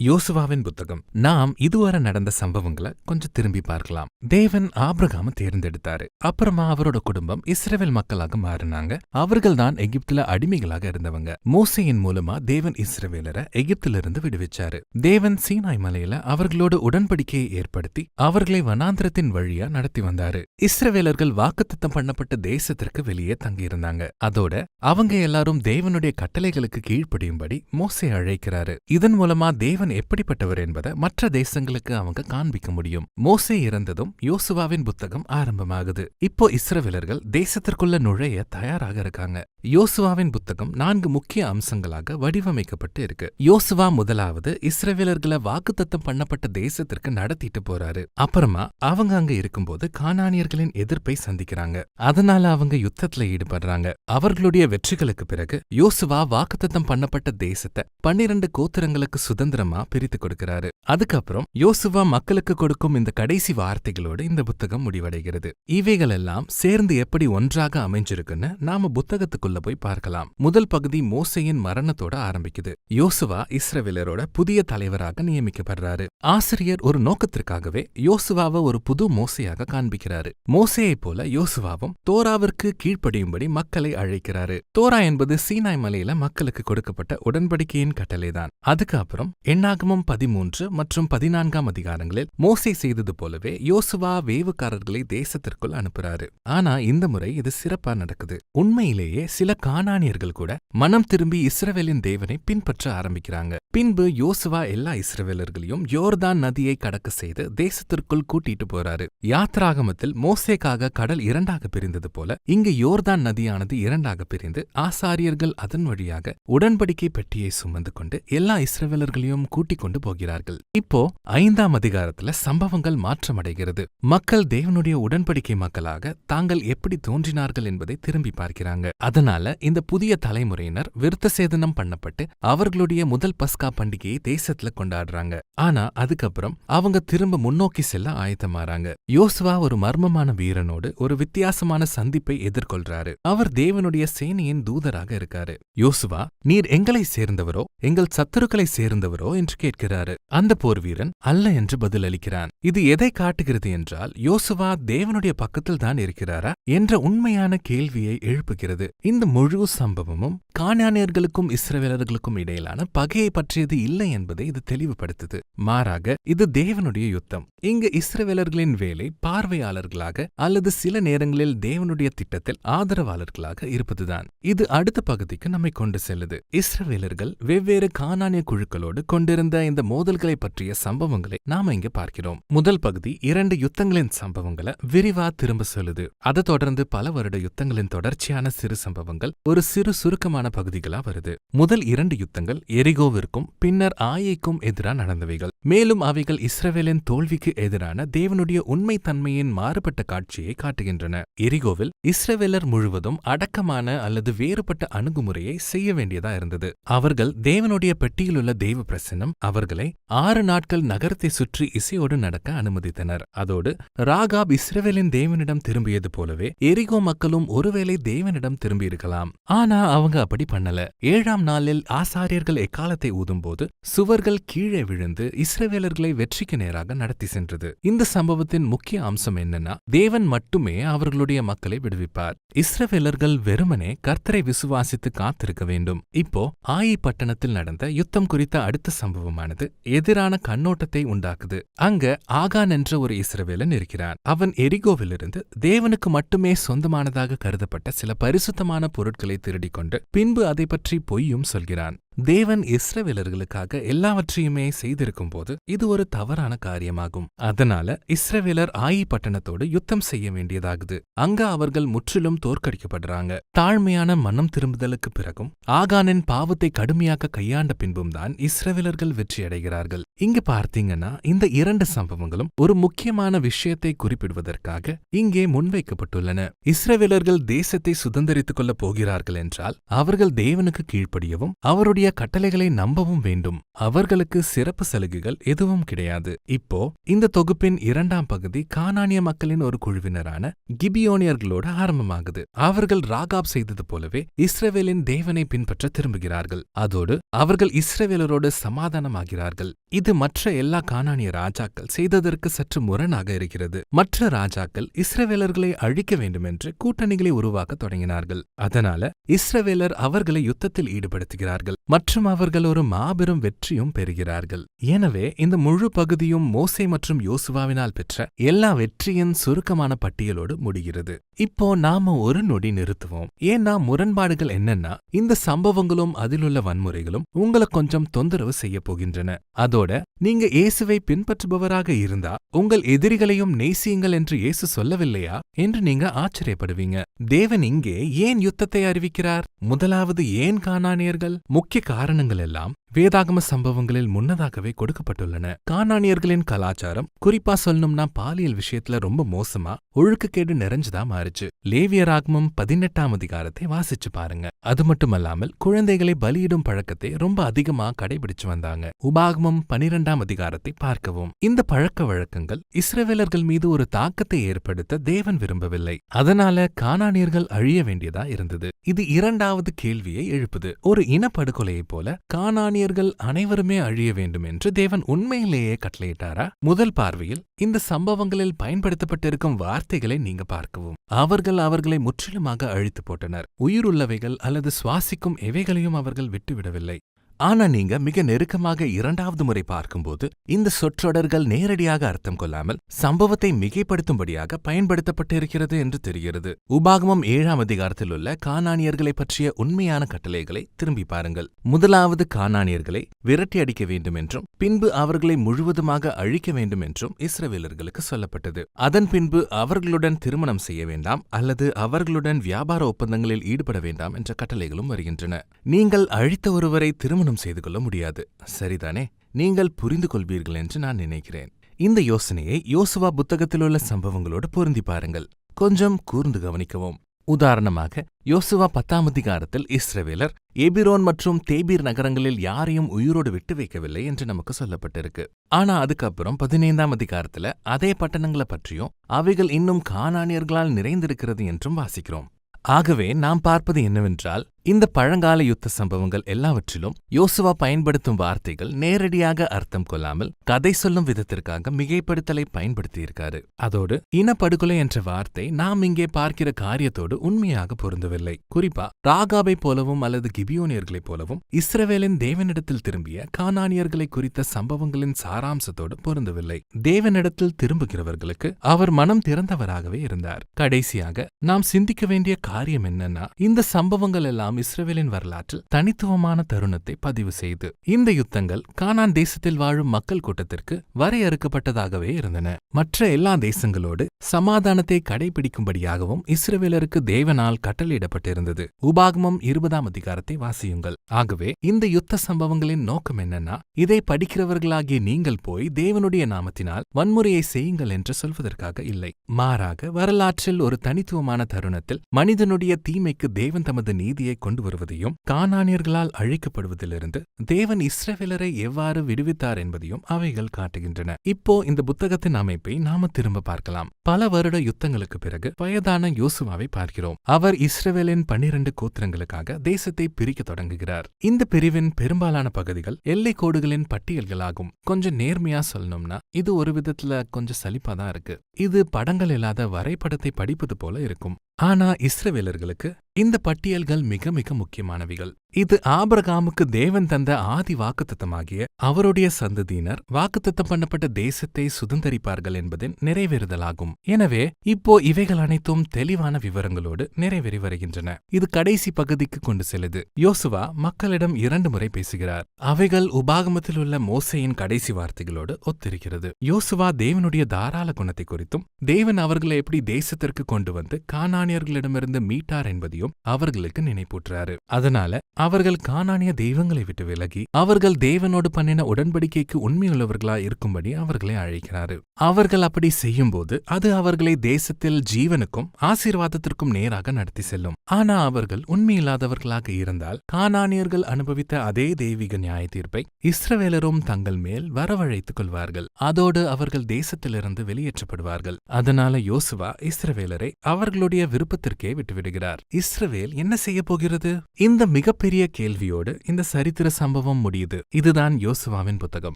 யோசுவாவின் புத்தகம் நாம் இதுவரை நடந்த சம்பவங்களை கொஞ்சம் திரும்பி பார்க்கலாம். தேவன் ஆபிரகாம தேர்ந்தெடுத்தாரு. அப்புறமா அவரோட குடும்பம் இஸ்ரவேல் மக்களாக மாறினாங்க. அவர்கள் தான் எகிப்துல அடிமைகளாக இருந்தவங்க. மோசையின் மூலமா தேவன் இஸ்ரவேலரை எகிப்திலிருந்து விடுவிச்சாரு. தேவன் சீனாய் மலையில அவர்களோட உடன்படிக்கையை ஏற்படுத்தி அவர்களை வனாந்திரத்தின் வழியா நடத்தி வந்தாரு. இஸ்ரவேலர்கள் வாக்குத்தத்தம் பண்ணப்பட்ட தேசத்திற்கு வெளியே தங்கியிருந்தாங்க. அதோட அவங்க எல்லாரும் தேவனுடைய கட்டளைகளுக்கு கீழ்ப்படியும்படி மோசை அழைக்கிறாரு. இதன் மூலமா தேவன் எப்படிப்பட்டவர் என்பதை மற்ற தேசங்களுக்கு அவங்க காண்பிக்க முடியும். மோசே இறந்ததும் யோசுவாவின் புத்தகம் ஆரம்பமாகுது. இப்போ இஸ்ரவேலர்கள் தேசத்திற்குள்ள நுழைய தயாராக இருக்காங்க. யோசுவாவின் புத்தகம் நான்கு முக்கிய அம்சங்களாக வடிவமைக்கப்பட்டு இருக்கு. யோசுவா முதலாவது இஸ்ரவேலர்களை வாக்குத்தத்தம் பண்ணப்பட்ட தேசத்திற்கு நடத்திட்டு போறாரு. அப்புறமா அவங்க அங்க இருக்கும்போது கானானியர்களின் எதிர்ப்பை சந்திக்கிறாங்க. அதனால அவங்க யுத்தத்துல ஈடுபடுறாங்க. அவர்களுடைய வெற்றிகளுக்கு பிறகு யோசுவா வாக்குத்தத்தம் பண்ணப்பட்ட தேசத்தை பன்னிரண்டு கோத்திரங்களுக்கு சுதந்திரமா பிரித்து கொடுக்கிறாரு. அதுக்கப்புறம் யோசுவா மக்களுக்கு கொடுக்கும் இந்த கடைசி வார்த்தைகளோடு இந்த புத்தகம் முடிவடைகிறது. இவைகள் எல்லாம் சேர்ந்து எப்படி ஒன்றாக அமைஞ்சிருக்குன்னு நாம புத்தகத்துக்குள்ள போய் பார்க்கலாம். முதல் பகுதி மோசையின் மரணத்தோட ஆரம்பிக்குது. யோசுவா இஸ்ரவேலரோட புதிய தலைவராக நியமிக்கப்படுறாரு. ஆசிரியர் ஒரு நோக்கத்திற்காகவே யோசுவாவை ஒரு புது மோசையாக காண்பிக்கிறாரு. மோசையைப் போல யோசுவாவும் தோராவிற்கு கீழ்ப்படியும்படி மக்களை அழைக்கிறாரு. தோரா என்பது சீனாய் மலையில மக்களுக்கு கொடுக்கப்பட்ட உடன்படிக்கையின் கட்டளைதான். அதுக்கு அப்புறம் எண்ணாகமம் பதிமூன்று மற்றும் பதினான்காம் அதிகாரங்களில் மோசை செய்தது போலவே யோசுவா வேவுக்காரர்களை தேசத்திற்குள் அனுப்புறாரு. ஆனா இந்த முறை இது சிறப்பா நடக்குது. உண்மையிலேயே சில கானானியர்கள் கூட மனம் திரும்பி இஸ்ரவேலின் தேவனை பின்பற்ற ஆரம்பிக்கிறாங்க. பின்பு யோசுவா எல்லா இஸ்ரவேலர்களையும் யோர்தான் நதியை கடக்க செய்து தேசத்திற்குள் கூட்டிட்டு போறாரு. யாத்ராகமத்தில் மோசேக்காக கடல் இரண்டாக பிரிந்தது போல இங்கு யோர்தான் நதியானது இரண்டாக பிரிந்து ஆசாரியர்கள் அதன் வழியாக உடன்படிக்கை பெட்டியை சுமந்து கொண்டு எல்லா இஸ்ரவேலர்களையும் கூட்டிக் கொண்டு போகிறார்கள். இப்போ ஐந்தாம் அதிகாரத்துல சம்பவங்கள் மாற்றமடைகிறது. மக்கள் தேவனுடைய உடன்படிக்கை மக்களாக தாங்கள் எப்படி தோன்றினார்கள் என்பதை திரும்பி பார்க்கிறாங்க. அதனால் இந்த புதிய தலைமுறையினர் விருத்த சேதனம் பண்ணப்பட்டு அவர்களுடைய முதல் பஸ்கா பண்டிகையை தேசத்துல கொண்டாடுறாங்க. ஆனா அதுக்கப்புறம் அவங்க திரும்ப முன்னோக்கி செல்ல ஆயத்தமாறாங்க யோசுவா ஒரு மர்மமான வீரனோடு ஒரு வித்தியாசமான சந்திப்பை எதிர்கொள்றாரு. அவர் தேவனுடைய சேனையின் தூதராக இருக்காரு. யோசுவா நீர் எங்களை சேர்ந்தவரோ எங்கள் சத்துருக்களை சேர்ந்தவரோ? என்று கேட்கிறாரு. அந்த போர் வீரன் அல்ல என்று பதிலளிக்கிறான். இது எதை காட்டுகிறது என்றால் யோசுவா தேவனுடைய பக்கத்தில் தான் இருக்கிறாரா? என்ற உண்மையான கேள்வியை எழுப்புகிறது. இந்த முழு சம்பவமும் கானானியர்களுக்கும் இஸ்ரவேலர்களுக்கும் இடையிலான பகையை பற்றியது இல்லை என்பதை இது தெளிவுபடுத்துது. மாறாக இது தேவனுடைய யுத்தம். இங்கு இஸ்ரவேலர்களின் வேலை பார்வையாளர்களாக அல்லது சில நேரங்களில் தேவனுடைய திட்டத்தில் ஆதரவாளர்களாக இருப்பதுதான். இது அடுத்த பகுதிக்கு நம்மை கொண்டு செல்லுது. இஸ்ரவேலர்கள் வெவ்வேறு கானானிய குழுக்களோடு கொண்டிருந்த இந்த மோதல்களை பற்றிய சம்பவங்களை நாம இங்க பார்க்கிறோம். முதல் பகுதி இரண்டு யுத்தங்களின் சம்பவங்களை விரிவா திரும்ப சொல்லுது. அதை தொடர்ந்து பல வருட யுத்தங்களின் தொடர்ச்சியான சிறு சம்பவம் சம்பவங்கள் ஒரு சிறு சுருக்கமான பகுதிகளா வருது. முதல் இரண்டு யுத்தங்கள் எரிகோவிற்கும் பின்னர் ஆயைக்கும் எதிராக நடந்தவைகள். மேலும் அவைகள் இஸ்ரவேலின் தோல்விக்கு எதிரான தேவனுடைய உண்மை தன்மையின் மாறுபட்ட காட்சியை காட்டுகின்றன. எரிகோவில் இஸ்ரவேலர் முழுவதும் அடக்கமான அல்லது வேறுபட்ட அணுகுமுறையை செய்ய வேண்டியதா இருந்தது. அவர்கள் தேவனுடைய பெட்டியிலுள்ள தெய்வ பிரசன்னம் அவர்களை ஆறு நாட்கள் நகரத்தை சுற்றி இசையோடு நடக்க அனுமதித்தனர். அதோடு ராகாப் இஸ்ரவேலின் தேவனிடம் திரும்பியது போலவே எரிகோ மக்களும் ஒருவேளை தேவனிடம் இருக்கலாம். ஆனா அவங்க அப்படி பண்ணல. ஏழாம் நாளில் ஆசாரியர்கள் எக்காலத்தை ஊதும்போது சுவர்கள் கீழே விழுந்து இஸ்ரவேலர்களை வெற்றிக்கு நேராக நடத்தி சென்றது. இந்த சம்பவத்தின் முக்கிய அம்சம் என்னன்னா தேவன் மட்டுமே அவர்களுடைய மக்களை விடுவிப்பார். இஸ்ரவேலர்கள் வெறுமனே கர்த்தரை விசுவாசித்து காத்திருக்க வேண்டும். இப்போ ஆயி பட்டணத்தில் நடந்த யுத்தம் குறித்த அடுத்த சம்பவமானது எதிரான கண்ணோட்டத்தை உண்டாக்குது. அங்க ஆகான் என்ற ஒரு இஸ்ரவேலன் இருக்கிறான். அவன் எரிகோவிலிருந்து தேவனுக்கு மட்டுமே சொந்தமானதாக கருதப்பட்ட சில பரிசுத்தமான பொருட்களை திருடிக் கொண்டு பின்பு அதை பற்றி பொய்யும் சொல்கிறான். தேவன் இஸ்ரவேலர்களுக்காக எல்லாவற்றையுமே செய்திருக்கும் போது இது ஒரு தவறான காரியமாகும். அதனால இஸ்ரவேலர் ஆயி பட்டணத்தோடு யுத்தம் செய்ய வேண்டியதாகுது. அங்க அவர்கள் முற்றிலும் தோற்கடிக்கப்படுறாங்க. தாழ்மையான மனம் திரும்புதலுக்கு பிறகும் ஆகானின் பாவத்தை கடுமையாக கையாண்ட பின்பும் தான் இஸ்ரவேலர்கள் வெற்றியடைகிறார்கள். இங்க பார்த்தீங்கன்னா இந்த இரண்டு சம்பவங்களும் ஒரு முக்கியமான விஷயத்தை குறிப்பிடுவதற்காக இங்கே முன்வைக்கப்பட்டுள்ளன. இஸ்ரவேலர்கள் தேசத்தை சுதந்திரித்துக் கொள்ளப் போகிறார்கள் என்றால் அவர்கள் தேவனுக்கு கீழ்ப்படியவும் அவருடைய கட்டளைகளை நம்பவும் வேண்டும். அவர்களுக்கு சிறப்பு சலுகைகள் எதுவும் கிடையாது. இப்போ இந்த தொகுப்பின் இரண்டாம் பகுதி கானானிய மக்களின் ஒரு குழுவினரான கிபியோனியர்களோட ஆரம்பமாகுது. அவர்கள் ராகாப் செய்தது போலவே இஸ்ரவேலின் தேவனை பின்பற்ற திரும்புகிறார்கள். அதோடு அவர்கள் இஸ்ரவேலரோடு சமாதானமாகிறார்கள். இது மற்ற எல்லா கானானிய ராஜாக்கள் செய்ததற்கு சற்று முரணாக இருக்கிறது. மற்ற ராஜாக்கள் இஸ்ரவேலர்களை அழிக்க வேண்டுமென்று கூட்டணிகளை உருவாக்க தொடங்கினார்கள். அதனால இஸ்ரவேலர் அவர்களை யுத்தத்தில் ஈடுபடுத்துகிறார்கள். மற்றும் அவர்கள் ஒரு மாபெரும் வெற்றியும் பெறுகிறார்கள். எனவே இந்த முழு பகுதியும் மோசை மற்றும் யோசுவாவினால் பெற்ற எல்லா வெற்றியின் சுருக்கமான பட்டியலோடு முடிகிறது. இப்போ நாம ஒரு நொடி நிறுத்துவோம். ஏன்னா முரண்பாடுகள் என்னன்னா இந்த சம்பவங்களும் அதிலுள்ள வன்முறைகளும் உங்களை கொஞ்சம் தொந்தரவு செய்ய போகின்றன. அதோட இதோட நீங்க இயேசுவை பின்பற்றுபவராக இருந்தா உங்கள் எதிரிகளையும் நேசியுங்கள் என்று இயேசு சொல்லவில்லையா என்று நீங்க ஆச்சரியப்படுவீங்க. தேவன் இங்கே ஏன் யுத்தத்தை அறிவிக்கிறார்? முதலாவது ஏன் காணானியர்கள் முக்கிய காரணங்கள் எல்லாம் வேதாகம சம்பவங்களில் முன்னதாகவே கொடுக்கப்பட்டுள்ளன. காணானியர்களின் கலாச்சாரம் குறிப்பா சொல்லணும்னா பாலியல் விஷயத்துல ரொம்ப மோசமா ஒழுக்கக்கேடு நிறைஞ்சதா மாறுச்சு. லேவியராகமம் பதினெட்டாம் அதிகாரத்தை வாசிச்சு பாருங்க. அது மட்டுமல்லாமல் குழந்தைகளை பலியிடும் பழக்கத்தை ரொம்ப அதிகமா கடைபிடிச்சு வந்தாங்க. உபாகமம் பனிரெண்டாம் அதிகாரத்தை பார்க்கவும். இந்த பழக்க வழக்கங்கள் இஸ்ரவேலர்கள் மீது ஒரு தாக்கத்தை ஏற்படுத்த தேவன் விரும்பவில்லை. அதனால கானானியர்கள் அழிய வேண்டியதா இருந்தது. இது இரண்டாவது கேள்வியை எழுப்புது. ஒரு இனப்படுகொலையைப் போல கானானியர்கள் அனைவருமே அழிய வேண்டும் என்று தேவன் உண்மையிலேயே கட்டளையிட்டாரா? முதல் பார்வையில் இந்த சம்பவங்களில் பயன்படுத்தப்பட்டிருக்கும் வார்த்தைகளை நீங்க பார்க்கவும். அவர்கள் அவர்களை முற்றிலுமாக அழித்து போட்டனர். உயிருள்ளவைகள் அல்லது சுவாசிக்கும் எவைகளையும் அவர்கள் விட்டுவிடவில்லை. ஆனா நீங்க மிக நெருக்கமாக இரண்டாவது முறை பார்க்கும்போது இந்த சொற்றொடர்கள் நேரடியாக அர்த்தம் கொள்ளாமல் சம்பவத்தை மிகைப்படுத்தும்படியாக பயன்படுத்தப்பட்டிருக்கிறது என்று தெரிகிறது. உபாகமம் ஏழாம் அதிகாரத்தில் உள்ள கானானியர்களை பற்றிய உண்மையான கட்டளைகளை திரும்பி பாருங்கள். முதலாவது கானானியர்களை விரட்டி அடிக்க வேண்டும் என்றும் பின்பு அவர்களை முழுவதுமாக அழிக்க வேண்டும் என்றும் இஸ்ரவேலர்களுக்கு சொல்லப்பட்டது. அதன் பின்பு அவர்களுடன் திருமணம் செய்ய வேண்டாம் அல்லது அவர்களுடன் வியாபார ஒப்பந்தங்களில் ஈடுபட வேண்டாம் என்ற கட்டளைகளும் வருகின்றன. நீங்கள் அழித்த ஒருவரை திருமணம் செய்து கொள்ள முடியாது. சரிதானே? நீங்கள் புரிந்து கொள்வீர்கள் என்று நான் நினைக்கிறேன். இந்த யோசனையை யோசுவா புத்தகத்திலுள்ள சம்பவங்களோடு பொருந்தி பாருங்கள். கொஞ்சம் கூர்ந்து கவனிக்கவும். உதாரணமாக யோசுவா பத்தாம் அதிகாரத்தில் இஸ்ரவேலர் எபிரோன் மற்றும் தேபீர் நகரங்களில் யாரையும் உயிரோடு விட்டு வைக்கவில்லை என்று நமக்கு சொல்லப்பட்டிருக்கு. ஆனா அதுக்கப்புறம் பதினைந்தாம் அதிகாரத்துல அதே பட்டணங்களை பற்றியும் அவைகள் இன்னும் காணானியர்களால் நிறைந்திருக்கிறது என்றும் வாசிக்கிறோம். ஆகவே நாம் பார்ப்பது என்னவென்றால் இந்த பழங்கால யுத்த சம்பவங்கள் எல்லாவற்றிலும் யோசுவா பயன்படுத்தும் வார்த்தைகள் நேரடியாக அர்த்தம் கொள்ளாமல் கதை சொல்லும் விதத்திற்காக மிகைப்படுத்தலை பயன்படுத்தியிருக்காரு. அதோடு இனப்படுகொலை என்ற வார்த்தை நாம் இங்கே பார்க்கிற காரியத்தோடு உண்மையாக பொருந்தவில்லை. குறிப்பா ராகாபை போலவும் அல்லது கிபியோனியர்களைப் போலவும் இஸ்ரவேலின் தேவனிடத்தில் திரும்பிய கானானியர்களை குறித்த சம்பவங்களின் சாராம்சத்தோடு பொருந்தவில்லை. தேவனிடத்தில் திரும்புகிறவர்களுக்கு அவர் மனம் திறந்தவராகவே இருந்தார். கடைசியாக நாம் சிந்திக்க வேண்டிய காரியம் என்னன்னா இந்த சம்பவங்கள் எல்லாம் யுத்தம் இஸ்ரேலின் வரலாற்றில் தனித்துவமான தருணத்தை பதிவு செய்து இந்த யுத்தங்கள் கானான் தேசத்தில் வாழும் மக்கள் கூட்டத்திற்கு வரையறுக்கப்பட்டதாகவே இருந்தன. மற்ற எல்லா தேசங்களோடு சமாதானத்தை கடைபிடிக்கும்படியாகவும் இஸ்ரேலருக்கு தேவனால் கட்டளையிடப்பட்டிருந்தது. உபாகமம் இருபதாம் அதிகாரத்தை வாசியுங்கள். ஆகவே இந்த யுத்த சம்பவங்களின் நோக்கம் என்னன்னா இதை படிக்கிறவர்களாகிய நீங்கள் போய் தேவனுடைய நாமத்தினால் வன்முறையை செய்யுங்கள் என்று சொல்வதற்காக இல்லை. மாறாக வரலாற்றில் ஒரு தனித்துவமான தருணத்தில் மனிதனுடைய தீமைக்கு தேவன் தமது நீதியை கொண்டு வருவதையும் கானானியர்களால் அழிக்கப்படுவதிலிருந்து தேவன் இஸ்ரவேலரை எவ்வாறு விடுவித்தார் என்பதையும் அவைகள் காட்டுகின்றன. இப்போ இந்த புத்தகத்தின் அமைப்பை நாம திரும்ப பார்க்கலாம். பல வருட யுத்தங்களுக்கு பிறகு வயதான யோசுவாவை பார்க்கிறோம். அவர் இஸ்ரவேலின் பன்னிரண்டு கோத்திரங்களுக்காக தேசத்தை பிரிக்க தொடங்குகிறார். இந்த பிரிவின் பெரும்பாலான பகுதிகள் எல்லை கோடுகளின் பட்டியல்களாகும். கொஞ்சம் நேர்மையா சொல்லணும்னா இது ஒரு விதத்துல கொஞ்சம் சலிப்பா தான் இருக்கு. இது படங்கள் இல்லாத வரைபடத்தை படிப்பது போல இருக்கும். ஆனா இஸ்ரவேலர்களுக்கு இந்த பட்டியல்கள் மிக மிக முக்கியமானவைகள். இது ஆபரகாமுக்கு தேவன் தந்த ஆதி வாக்குத்தத்தமாகிய அவருடைய சந்ததியினர் வாக்குத்தத்தம் பண்ணப்பட்ட தேசத்தை சுதந்தரிப்பார்கள் என்பதின் நிறைவேறுதலாகும். எனவே இப்போ இவைகள் அனைத்தும் தெளிவான விவரங்களோடு நிறைவேறி வருகின்றன. இது கடைசி பகுதிக்கு கொண்டு செல்லுது. யோசுவா மக்களிடம் இரண்டு முறை பேசுகிறார். அவைகள் உபாகமத்தில் உள்ள மோசையின் கடைசி வார்த்தைகளோடு ஒத்திருக்கிறது. யோசுவா தேவனுடைய தாராள குணத்தை குறித்தும் தேவன் அவர்களை எப்படி தேசத்திற்கு கொண்டு வந்து கானானியர்களிடமிருந்து மீட்டார் என்பதையும் அவர்களுக்கு நினைப்பூட்டுறாரு. அதனால அவர்கள் கானானிய தெய்வங்களை விட்டு விலகி அவர்கள் தேவனோடு பண்ணின உடன்படிக்கைக்கு உண்மையுள்ளவர்களா இருக்கும்படி அவர்களை அழைக்கிறாரு. அவர்கள் அப்படி செய்யும்போது அது அவர்களை தேசத்தில் ஜீவனுக்கும் ஆசீர்வாதத்திற்கும் நேராக நடத்தி செல்லும். ஆனா அவர்கள் உண்மையில்லாதவர்களாக இருந்தால் கானானியர்கள் அனுபவித்த அதே தெய்வீக நியாய தீர்ப்பை இஸ்ரவேலரும் தங்கள் மேல் வரவழைத்துக் கொள்வார்கள். அதோடு அவர்கள் தேசத்திலிருந்து வெளியேற்றப்படுவார்கள். அதனால யோசுவா இஸ்ரவேலரை அவர்களுடைய விருப்பத்திற்கே விட்டுவிடுகிறார். இஸ்ரவேல் என்ன செய்ய போகிறது? இந்த மிகப்பெரிய மிகப்பெரிய கேள்வியோடு இந்த சரித்திர சம்பவம் முடியுது. இதுதான் யோசுவாவின் புத்தகம்.